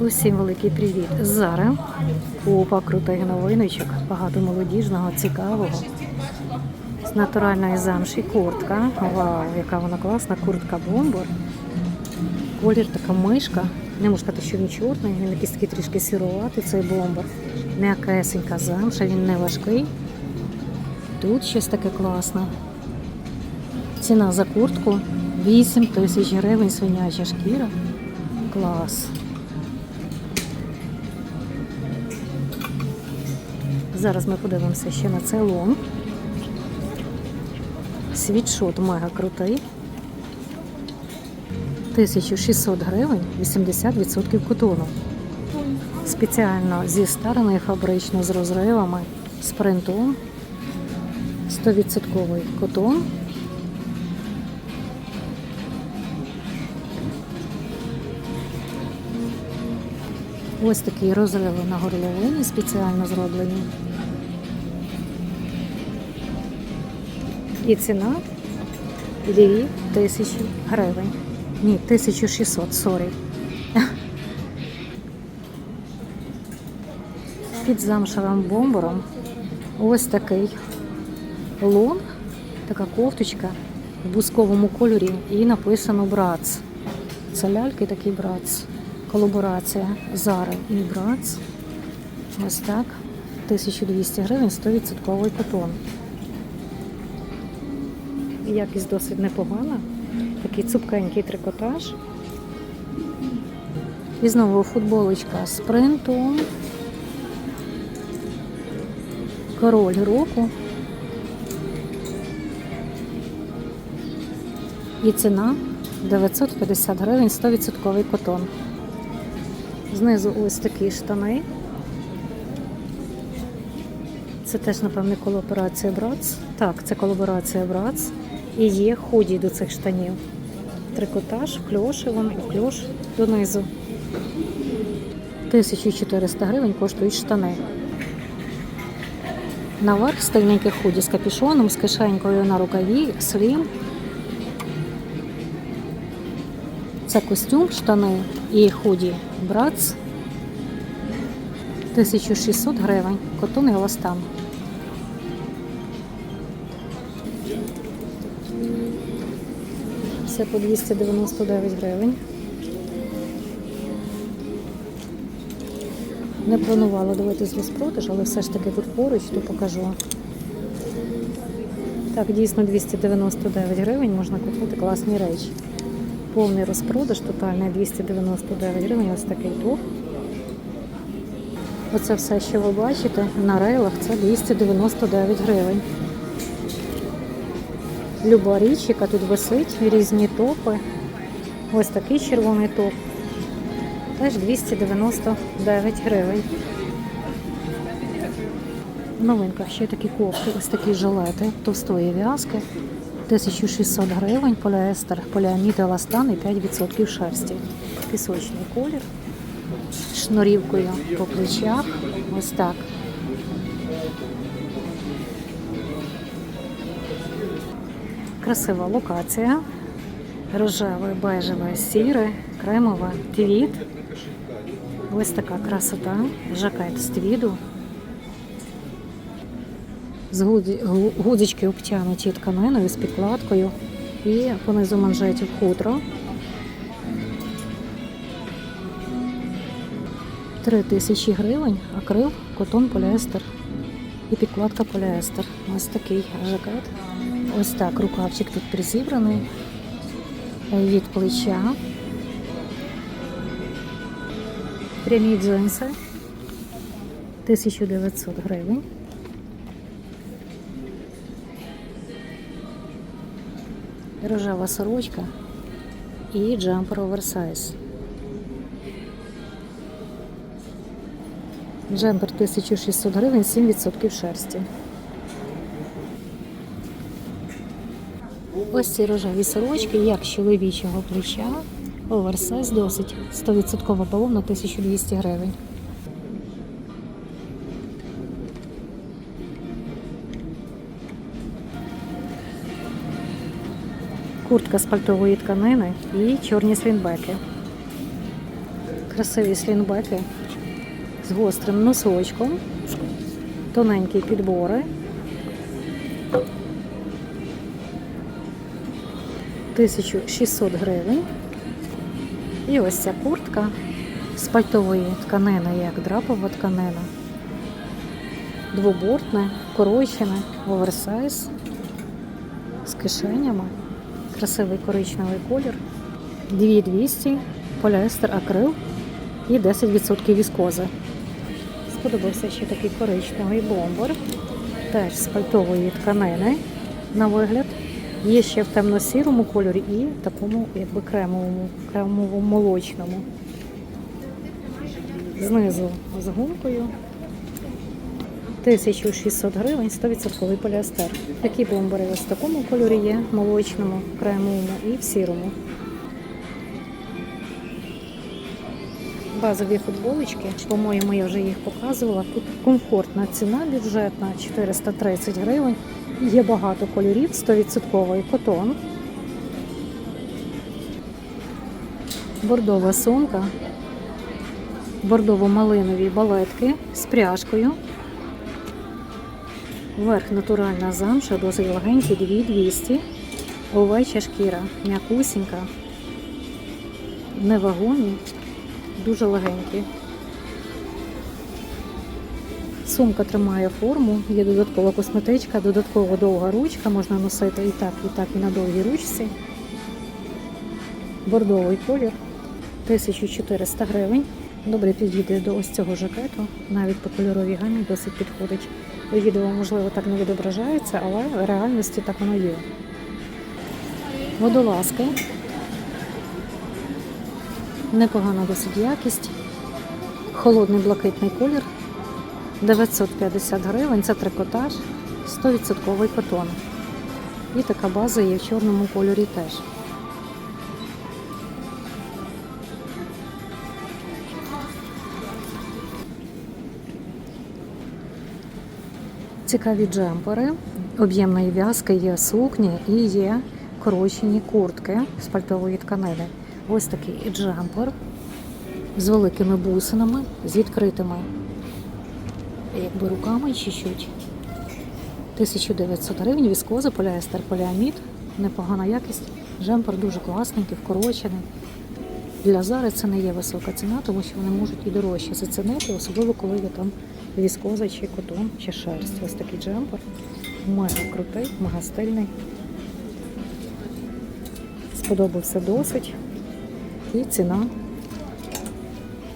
Усім великий привіт! Зараз купа крутих новиночок, багато молодіжного, цікавого. З натуральної замші куртка. Вау, яка вона класна! Куртка бомбор. Колір така мишка. Не можу сказати, що він чорний, він якийсь такий трішки сіруватий, цей бомбер. М'якесенька замша, він не важкий. Тут щось таке класне. Ціна за куртку 8 тисяч гривень свиняча шкіра. Клас. Зараз ми подивимося ще на цей лонг. Світшот мега крутий. 1600 гривень, 80% котону. Спеціально зі старими фабрично з розривами, з принтом. 100% котон. Ось такі розриви на горловині спеціально зроблені. І ціна 2 тисячі гривень. Ні, 1600, сорі. Під замшевим бомбером ось такий лонг, така кофточка в бусковому кольорі і написано Брац. Це ляльки такий Брац. Колаборація Зара і Брац. Ось так. 1200 гривень, 100% котон. Якість досить непогана. Такий цупкенький трикотаж. І знову футболочка з принтом. Король року. І ціна 950 гривень, 100% котон. Знизу ось такі штани. Це теж, напевне, колаборація Брац. Так, це колаборація Брац. І є худі до цих штанів. Трикотаж, кльош, і вон кльош донизу. 1400 гривень коштують штани. Наверх стильненьке худі з капюшоном, з кишенькою на рукаві, слім. Це костюм, штани і худі Брац. 1600 гривень. Котон і еластан. Все по 299 гривень. Не планувала дивитись розпродаж, але все ж таки тут поруч, то покажу. Так, дійсно 299 гривень можна купити класні речі. Повний розпродаж, тотальний 299 гривень. Ось такий топ. Оце все, що ви бачите на рейлах, це 299 гривень. Люба річ, яка тут висить, різні топи. Ось такий червоний топ. Теж 299 гривень. Новинка, ще такі кофти, ось такі жилети товстої в'язки. 1600 гривень, поліестер, поліамід, еластан і 5% шерсті. Пісочний колір. Шнурівкою по плечах. Ось так. Красива локація. Рожеве, бежеве, сіре, кремове, твіт. Ось така красота. Жакет з твіду. З гудзички обтянуті тканиною з підкладкою і понизу манжетів хутро. 3 тисячі гривень, акрил, котон, поліестер і підкладка поліестер. Ось такий жакет. Ось так рукавчик тут призібраний від плеча. Прямі джинси 1900 гривень. Рожева сорочка і джампер оверсайз. Джемпер 1600 гривень, 7% шерсті. Ось ці рожеві сорочки, як з чоловічого плеча, оверсайз досить. 100% бавовна 1200 гривень. Куртка з пальтової тканини і чорні свінбеки. Красиві слінбеки з гострим носочком, тоненькі підбори. 1600 гривень. І ось ця куртка з пальтової тканини, як драпова тканина. Двобортне, корочене, оверсайз з кишенями. Красивий коричневий колір. 2200, поліестер, акрил і 10% віскози. Сподобався ще такий коричневий бомбер, теж з пальтової тканини на вигляд. Є ще в темно-сірому кольорі і такому якби кремовому, кремово-молочному. Знизу з гумкою. 1600 гривень, 100% поліестер. Такі бомбери в такому кольорі є, молочному, кремовому і в сірому. Базові футболочки, по-моєму, я вже їх показувала. Тут комфортна ціна бюджетна 430 гривень. Є багато кольорів, 100% котон. Бордова сумка, бордово-малинові балетки з пряжкою. Верх натуральна замша, досить легенький, 2200. Овеча шкіра, м'якусінька, невагомі, дуже легенькі. Сумка тримає форму, є додаткова косметичка, додаткова довга ручка, можна носити і так, і так, і на довгій ручці. Бордовий колір 1400 гривень. Добре підійде до ось цього жакету. Навіть по кольоровій гамі досить підходить. Відео, можливо, так не відображається, але в реальності так воно є. Водолазки. Непогана досить якість. Холодний блакитний колір. 950 гривень, це трикотаж, 100% котон. І така база є в чорному кольорі теж. Цікаві джемпери, об'ємної в'язки є сукні і є корочені куртки з пальтової тканини. Ось такий джемпер з великими бусинами, з відкритими якби руками чуть-чуть. 1900 гривень, віскоза, поліестер, поліамід, непогана якість. Джемпер дуже класненький, вкорочений. Для Зари це не є висока ціна, тому що вони можуть і дорожче зацінити, особливо коли є там віскоза, чи котон, чи шерсть. Ось такий джемпер. Мега крутий, мега стильний. Сподобався досить. І ціна.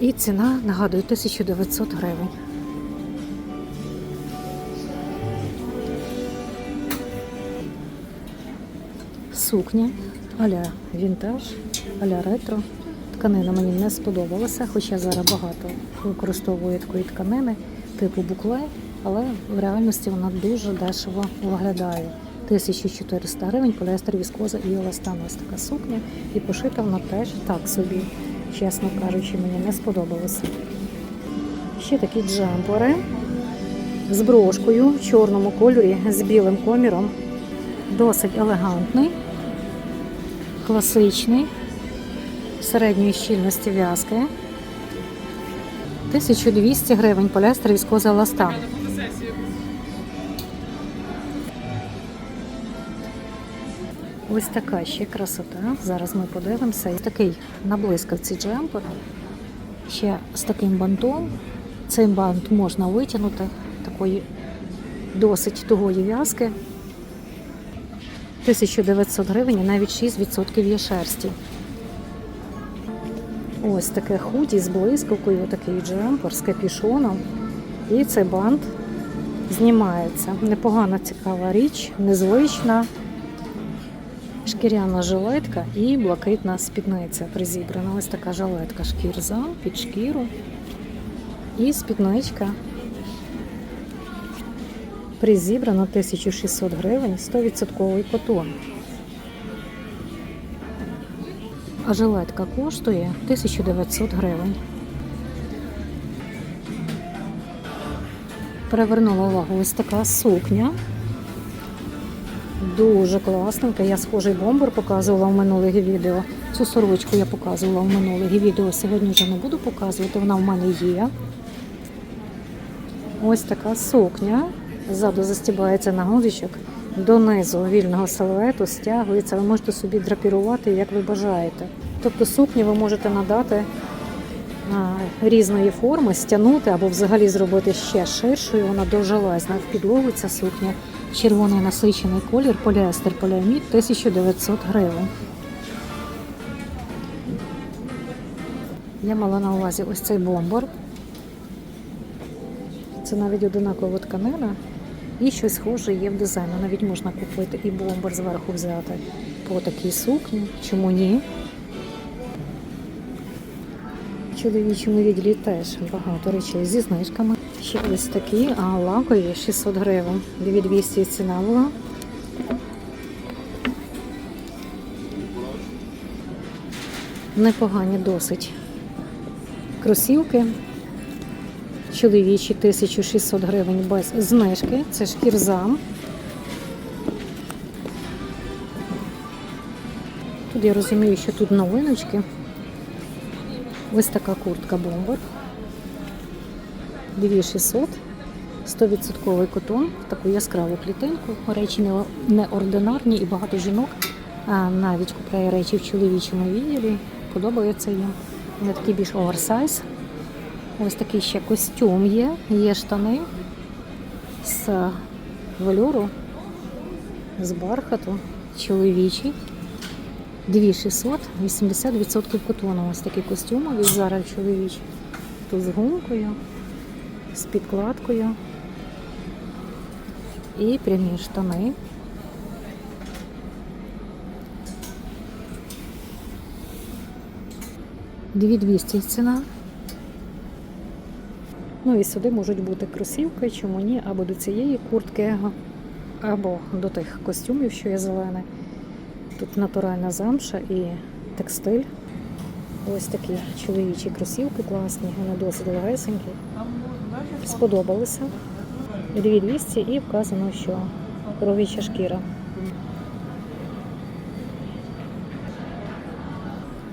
І ціна, нагадую, 1900 гривень. Сукня аля вінтаж, аля ретро. Тканина мені не сподобалася, хоча зараз багато використовую такої тканини типу букле, але в реальності вона дуже дешево виглядає. 1400 гривень, поліестер, віскоза і еластан. Ось така сукня. І пошита вона теж так собі, чесно кажучи, мені не сподобалося. Ще такі джемпери з брошкою в чорному кольорі з білим коміром. Досить елегантний, класичний, середньої щільності в'язки. 1200 гривень поліестер віскоза еластан. Ось така ще красота. Зараз ми подивимося. Такий на блискавці джемпер. Ще з таким бантом. Цей бант можна витягнути такої досить тугої в'язки. 1900 гривень і навіть 6% є шерсті. Ось таке худі з блискавкою, такий джемпер з капішоном. І цей бант знімається. Непогана цікава річ, незвична. Шкіряна жилетка і блакитна спідниця призібрана. Ось така жилетка шкірза під шкіру. І спідничка призібрана 1600 гривень, 100% котон. А жилетка коштує 1900 гривень. Перевернула увагу ось така сукня. Дуже класненька. Я схожий бомбер показувала в минулих відео. Цю сорочку я показувала в минулих відео. Сьогодні вже не буду показувати, вона в мене є. Ось така сукня. Ззаду застібається на гудзичок. Донизу вільного силуету стягується. Ви можете собі драпірувати, як ви бажаєте. Тобто сукню ви можете надати різної форми, стягнути або взагалі зробити ще ширшою. Вона довжелезна. В підлогу ця сукня. Червоний насичений колір, поліестер, поліамід 1900 гривень. Я мала на увазі ось цей бомбор. Це навіть одинакова тканина. І щось схоже є в дизайну. Навіть можна купити і бомбер зверху взяти по такій сукні. Чому ні? В чоловічому відділі теж багато речей зі знижками. Ще ось такі, а лакові 600 гривень. 2200 ціна була. Непогані досить кросівки. Чоловічі 1600 гривень без знижки. Це шкірзам. Тут я розумію, що тут новиночки. Ось така куртка бомбер. 2600. 100% котон, таку яскраву клітинку. Речі неординарні і багато жінок навіть купляє речі в чоловічому відділі. Подобається їм. Вони такі більш оверсайз. Ось такий ще костюм є. Є штани з вольору, з бархату, чоловічий. 2600, 80% котону. Ось такі костюмові зараз чоловічі. Тут з гумкою, з підкладкою. І прямі штани. Дві 200 ціна. Ну і сюди можуть бути кросівки, чому ні, або до цієї куртки, або до тих костюмів, що є зелене. Тут натуральна замша і текстиль. Ось такі чоловічі кросівки класні, вони досить легесенькі. Сподобалися. 2200 і вказано, що коров'яча шкіра.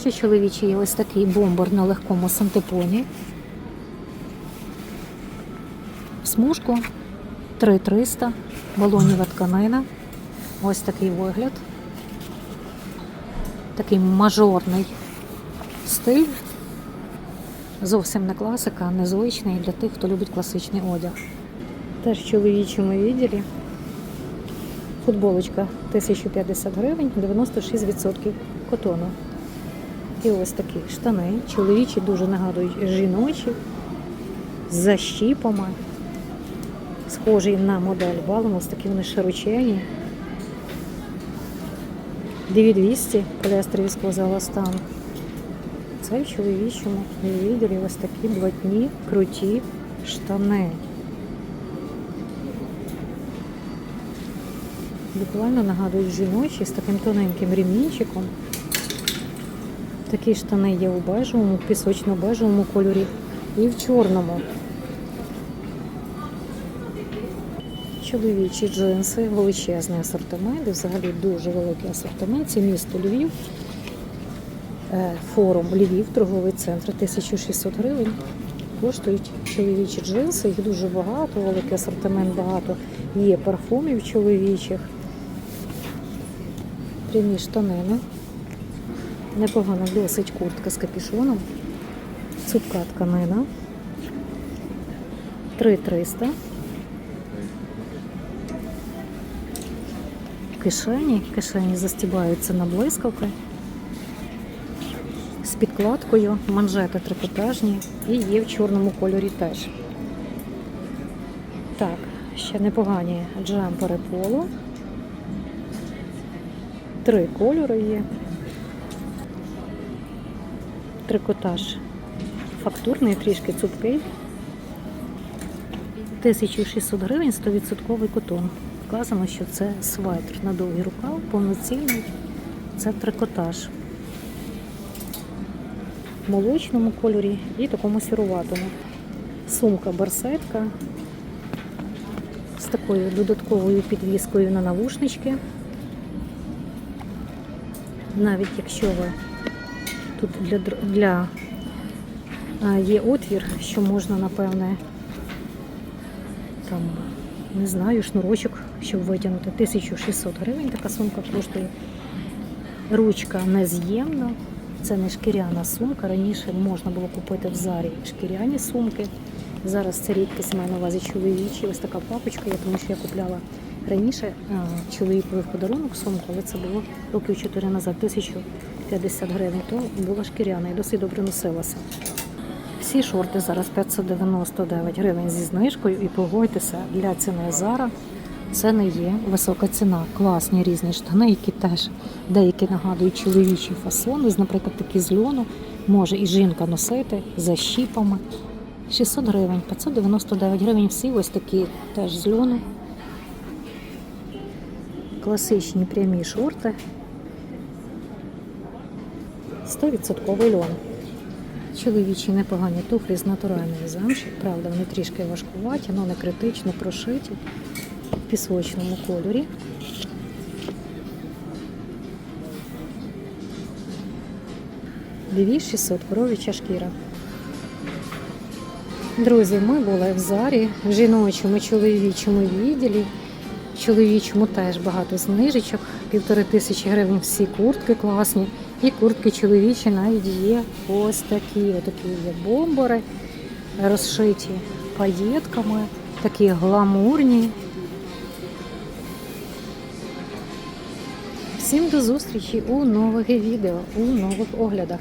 Ще чоловічий ось такий бомбер на легкому сантепоні. Смужку 3300, балоніва тканина. Ось такий вигляд. Такий мажорний стиль. Зовсім не класика, незвичний для тих, хто любить класичний одяг. Теж в чоловічому відділі. Футболочка 1050 гривень, 96% котону. І ось такі штани. Чоловічі дуже нагадують жіночі з защіпами. Схожий на модель балом, ось такі вони широчені. 2200 поліестер військового еластан. Це в чоловічому відділі ось такі блатні, круті штани. Буквально нагадують жіночі з таким тоненьким ремінчиком. Такі штани є у бежевому, пісочно-бежевому кольорі і в чорному. Чоловічі джинси, величезний асортимент, і взагалі дуже великий асортимент. Це місто Львів, Е, форум Львів, торговий центр, 1600 гривень. Коштують чоловічі джинси, їх дуже багато, великий асортимент багато. Є парфумів чоловічих, прямі штанини. Непогана досить куртка з капюшоном. Цупка тканина. 3300. Кишені. Кишені застібаються на блискавки. З підкладкою, манжети трикотажні і є в чорному кольорі теж. Так, ще непогані джемпери поло. Три кольори є. Трикотаж фактурний, трішки цупкий. 1600 гривень, 100% котон. Вказано, що це свайтер на довгий рукав, повноцінний. Це трикотаж. В молочному кольорі і такому сіруватому. Сумка барсетка з такою додатковою підвіскою на навушнички. навіть якщо ви тут для, для а, є отвір, що можна, напевне, там, не знаю, шнурочок, щоб витягнути. 1600 гривень така сумка коштує. Ручка нез'ємна. Це не шкіряна сумка. Раніше можна було купити в зарі шкіряні сумки. Зараз це рідкість маю на увазі чоловічі. Ось така папочка, я тому що я купляла раніше чоловікові в подарунок сумку, але це було років 4 назад, 1050 гривень. То була шкіряна і досить добре носилася. Всі шорти зараз 599 гривень зі знижкою. І погодьтеся, для ціни Зара це не є висока ціна. Класні різні штани, які теж деякі нагадують чоловічі фасони. Наприклад, такі з льону може і жінка носити за щіпами. 600 гривень, 599 гривень. Всі ось такі теж з льону. Класичні прямі шорти. 100% льон. Чоловічі непогані туфлі з натуральної замші. Правда, вони трішки важкуваті, але не критично прошиті пісочному кольорі. Дві 600 коров'яча шкіра. Друзі, ми були в зарі в жіночому, чоловічому відділі. Чоловічому теж багато знижечок, півтори тисячі гривень всі куртки класні. І куртки чоловічі навіть є ось такі. Отакі є бомбори, розшиті паєтками, такі гламурні. Всім до зустрічі у нових відео, у нових оглядах.